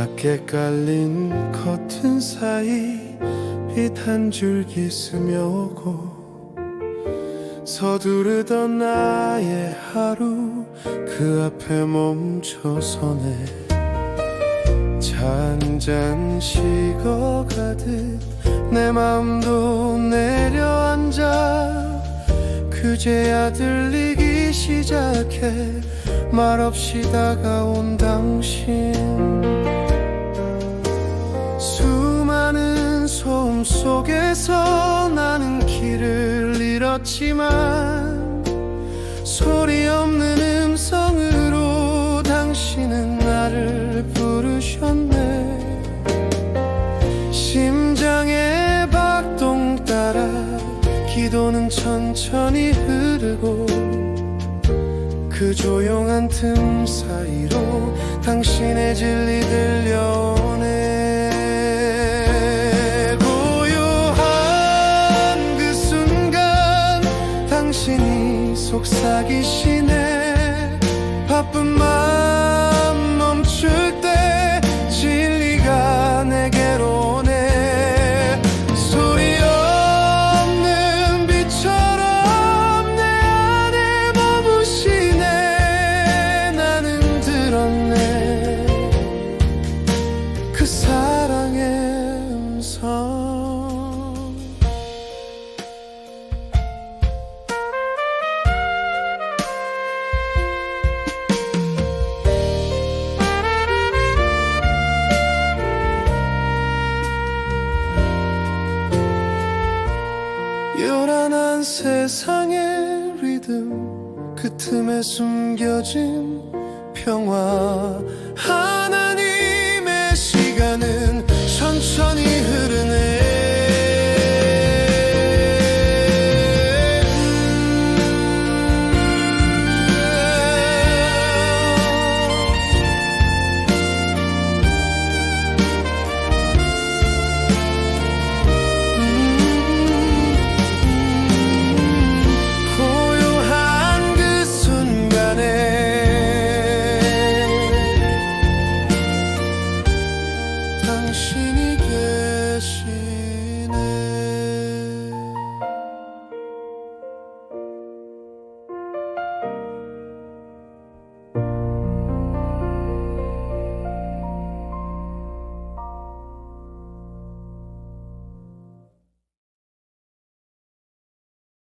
곱게 깔린 커튼 사이 빛 한 줄기 스며오고 서두르던 나의 하루 그 앞에 멈춰서네. 잔잔 식어가듯 내 마음도 내려앉아 그제야 들리기 시작해 말없이 다가온 당 속에서 나는 길을 잃었지만 소리 없는 음성으로 당신은 나를 부르셨네. 심장의 박동 따라 기도는 천천히 흐르고 그 조용한 틈 사이로 당신의 진리 들 속삭이시네 세상의 리듬 그 틈에 숨겨진 평화